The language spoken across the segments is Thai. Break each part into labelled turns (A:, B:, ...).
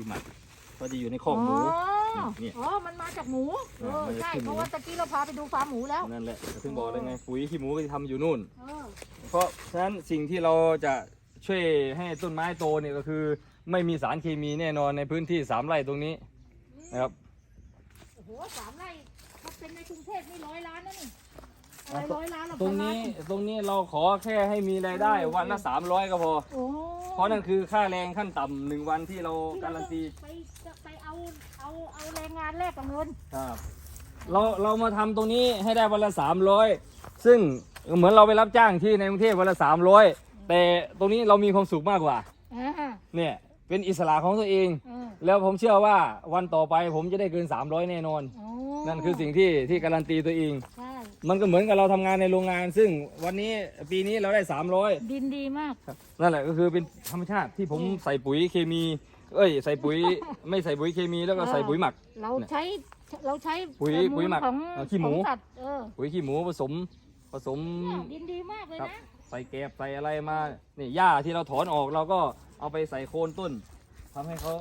A: ปุ๋ยหมักก็จะอยู่ในคอกหมู
B: อ๋อ
A: เนี่ย
B: อ๋อ มันมาจากหมู เออ
A: มันจะ
B: ใช่
A: ขึ้นหมู
B: เพราะว่าตะกี้เราพาไปดูฟาร์มหมูแล้ว
A: นั่นแหละถึงบอกเลยไงปุ๋ยขี้หมูก็จะทำอยู่นู่น
B: เออ
A: เพราะฉะนั้นสิ่งที่เราจะช่วยให้ต้นไม้โตเนี่ยก็คือ ไม่มีสารเคมีแน่นอนในพื้นที่สามไร่ตรงนี้นะครับ
B: โอ้โหสามไร่ถ้าเป็นในกรุงเทพนี่ร้อยล้านนะนี่ อะไรร้อยล้านหรอ
A: ตรงนี้ตรงนี้เราขอแค่ให้มีรายได้วันละ300ก็พอ
B: โอ้
A: เพราะนั่นคือค่าแรงขั้นต่ำหนึ่งวันที่เรา
B: ที่
A: การันตี
B: ไปจะไปเอาเอาเอาแรงงานแลกกับเงิน
A: ครับเราเรามาทำตรงนี้ให้ได้วันละ300ซึ่งเหมือนเราไปรับจ้างที่ในกรุงเทพวันละ300แต่ตรงนี้เรามีความสุขมากกว่า
B: อ่า
A: เนี่ยเป็นอิสระของตัวเอง
B: เออ
A: แล้วผมเชื่อว่าวันต่อไปผมจะได้เกิน 300 แน่นอน
B: โอ้
A: นั่นคือสิ่งที่ที่การันตีตัวเอง
B: ใช่
A: มันก็เหมือนกับเราทำงานในโรงงาน ซึ่งวันนี้ปีนี้เราได้300
B: ดินดีมาก
A: นั่นแหละก็คือเป็นธรรมชาติที่ผมใส่ปุ๋ยเคมี เอ้ย ใส่ปุ๋ย ไม่ใส่ปุ๋ยเคมีแล้วก็ใส่ปุ๋ยหมัก
B: เราใช้เราใช้
A: ปุ๋ย
B: เอ่อ
A: ปุ๋ยหมัก
B: ของ
A: เอ่อขี้หมู
B: ของสัตว์เออ
A: ปุ๋ยขี้หมูผสมผสม
B: เนี่ยดินดีมากเลย
A: ครับ
B: นะ
A: ใส่แกบใส่อะไรมานี่หญ้าที่เราถอนออกเราก็เอาไปใส่โคนต้นทำให้เขา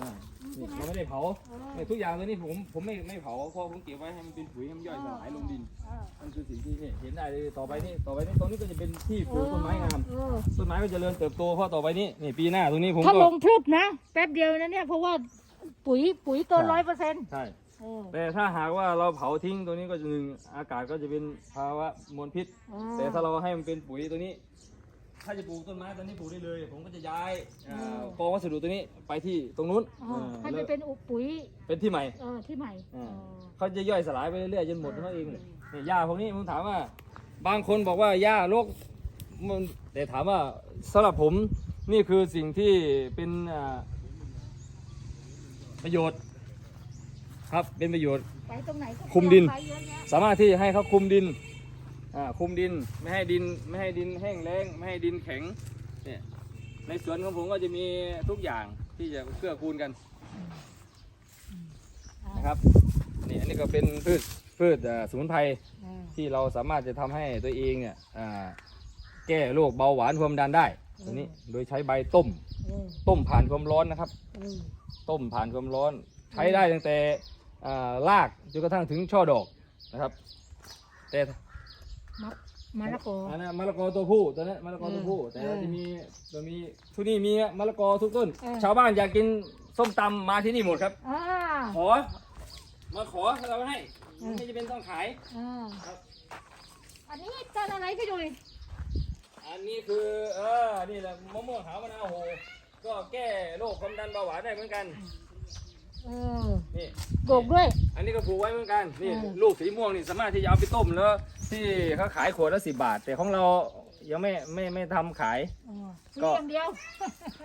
A: อ่านี่เราไม่ได้เผา
B: เออ
A: เนี่ยทุกอย่างตัวนี้ผมผมไม่ไม่เผาเพราะผมเก็บไว้ให้มันเป็นปุ๋ยให้มันย่อยสลายลงดิน
B: เออ
A: นั่นคือสิ่งที่เนี่ยเห็นได้เลยต่อไปนี่ต่อไปนี่ตรงนี้ก็จะเป็นที่ปลูกต้นไม้งาม
B: เออ
A: ต้นไม้ก็จเจริญเติบโตเพราะต่อไปนี้นี่ปีหน้าตรงนี้ผม
B: ถ้า
A: ก็
B: ลงพรุบนะแป๊บเดียวนะเนี่ยเพราะว่าปุ๋ยปุ๋ยเกิน
A: ใช่
B: ร้อยเปอร์เซ็นต์
A: ใช่
B: เออ
A: แต่ถ้าหากว่าเราเผาทิ้งตัวนี้ก็จะหนึ่งอากาศก็จะเป็นภาวะมลพิษ แต่ถ้าเราให้มันเป็นปุ๋ยตัวนี้ ถ้าจะปลูกต้นไม้ตัวนี้ปลูกได้เลย ผมก็จะย้ายอ่ากองวัสดุตัวนี้ไปที่ตรงนู้น
B: อ๋อ
A: เออ
B: ให้
A: แล้
B: มั
A: วน
B: เป็นอุปุ๋ย
A: เป็นที่ใหม่
B: เออที่ใหม่
A: อ่า
B: เออ
A: เขาจะย่อยสลายไปเรื่อยๆจนหมดเท่านั้นเองเนี่ยหญ้าพวกนี้ผมถามว่า บางคนบอกว่าหญ้าโรคมันแต่ถามว่าสำหรับผมนี่คือสิ่งที่เป็นอ่าประโยชน์ ครับเป็นประโยชน์
B: ไปตรงไหนก็
A: คุมดิน
B: ไปเยอะแยะ
A: สามารถที่ให้เขาคุมดิน อ่าคุมดินไม่ให้ดินไม่ให้ดินแห้งแล้งไม่ให้ดินแข็งเนี่ยในสวนของผมก็จะมีทุกอย่างที่จะเกื้อกูลกันนะครับนี่อันนี้ก็เป็นพืชพืชอ่าสมุนไพรที่เราสามารถจะทำให้ตัวเองเนี่ยอ่าแก้โรคเบาหวานความดันได้ตัวนี้โดยใช้ใบต้ม ต้มผ่านความร้อนนะครับต้มผ่านความร้อน ใช้ได้ตั้งแต่อ่ารากจนกระทั่งถึงช่อดอกนะครับ แต่
B: มะมะละกอ
A: อันนั้นมะละกอตัวผู้ตัวนั้นมะละกอตัวผู้
B: เออ
A: แต่
B: เออ
A: จะมีตัวมีทุกนี่มีมะละกอทุกต้น
B: เออ
A: ชาวบ้านอยากกินส้มตำมาที่นี่หมดครับ
B: อ่า
A: ขอ มาขอเราให้
B: เออ
A: ไม่จะเป็นต้องขาย
B: อ่า
A: ครับ
B: อันนี้ต้นอะไรพี่ดุย
A: อันนี้คือเออนี่แหละมะม่วงหาวมะนาวโหก็แก้โรคความดันเบาหวานได้เหมือนกัน
B: เออ
A: นี่
B: โกกด้วย
A: อันนี้ก็ปลูกไว้เหมือนกันนี่
B: เออ
A: ลูกสีม่วงนี่สามารถที่จะเอาไปต้มแล้ว ที่เขาขายขวดละสิบาท แต่ของเรายังไม่ไม่ไม่ทำขาย
B: อ๋อ
A: ก็
B: นี่อย่างเดียว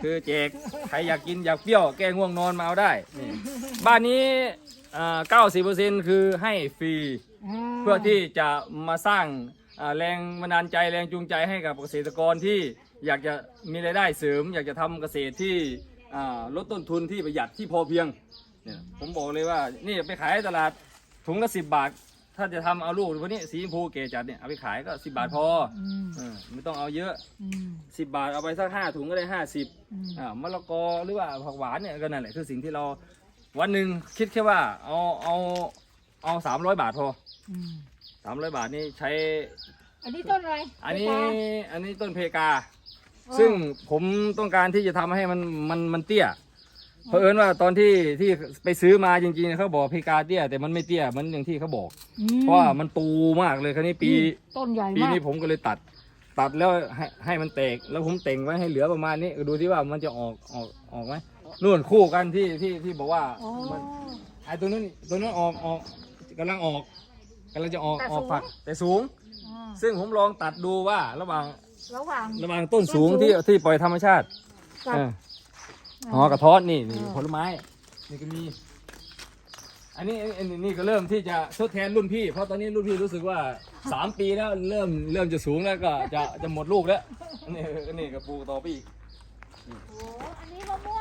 A: คือแจกใครอยากกินอยากเปรี้ยวแก้ง่วงนอนมาเอาได้นี่บ้านนี้เก้าสิบเปอร์เซ็นต์คือให้ฟรี เพื่อที่จะมาสร้างอ่าแรงบันดาลใจแรงจูงใจให้กับเกษตรกรที่อยากจะมีรายได้เสริม อยากจะทำเกษตรที่อ่าลดต้นทุนที่ประหยัดที่พอเพียงเนี่ยผมบอกเลยว่านี่ไปขายตลาดถุงละสิบบาท ถ้าจะทำเอาลูกวันนี้สีชมพูเก๋จัดเนี่ยเอาไปขายก็สิบบาทพอ
B: อืม
A: เออไม่ต้องเอาเยอะ
B: อืม
A: สิบบาทเอาไปสักห้าถุงก็ได้ห้าสิบ
B: อืม
A: อ่ามะละกอหรือว่าผักหวานเนี่ยก็นั่นแหละคือสิ่งที่เราวันหนึ่งคิดแค่ว่าเอาเอาเอาสามร้อยบาทพอ
B: อืม
A: สามร้อยบาทนี่ใช้
B: อันนี้ต้นอะไร
A: อันนี้
B: เพกา
A: อันนี้ต้นเพกา
B: อ๋อ
A: ซึ่งผมต้องการที่จะทำให้มันมันมันเตี้ย เพราะเอิญว่าตอนที่ที่ไปซื้อมาจริงๆเขาบอกเพกาเตี้ยแต่มันไม่เตี้ยเหมันอย่างที่เขาบอก
B: อืม
A: เพราะว่ามันตูมากเลยคราวนี้ปี
B: ต้นใหญ่
A: ปี
B: มาก
A: นี้ผมก็เลยตัด ตัดแล้วให้ให้มันแตกแล้วผมแต่งไว้ให้เหลือประมาณนี้ดูที่ว่ามันจะออกออกออกไหมนู่นคู่กันที่ที่ที่บอกว่า
B: อ๋อ
A: มันไอ้ตัวนั้นตัวนั้นออกออกกำลังออกกำลังจะออก
B: แต่
A: ออก
B: สูง
A: ฝักแต่สูง
B: อ่า
A: ซึ่งผมลองตัดดูว่าระหว่าง
B: ระหว่าง
A: ระหว่างต้นสูง
B: ต้นสูง
A: ที่ที่ปล่อยธรรมชาติ
B: กับ
A: เออ หอกระท้อนนี่นี่
B: เออ
A: ผลไม้นี่ก็มี อันนี้อันนี้นี่ก็เริ่มที่จะทดแทนรุ่นพี่ เพราะตอนนี้รุ่นพี่รู้สึกว่าสามปีแล้วเริ่มเริ่มจะสูงแล้วก็จะจะหมดลูกแล้วนี่นี่ก็ปลูกต่อไปอีก
B: โอ้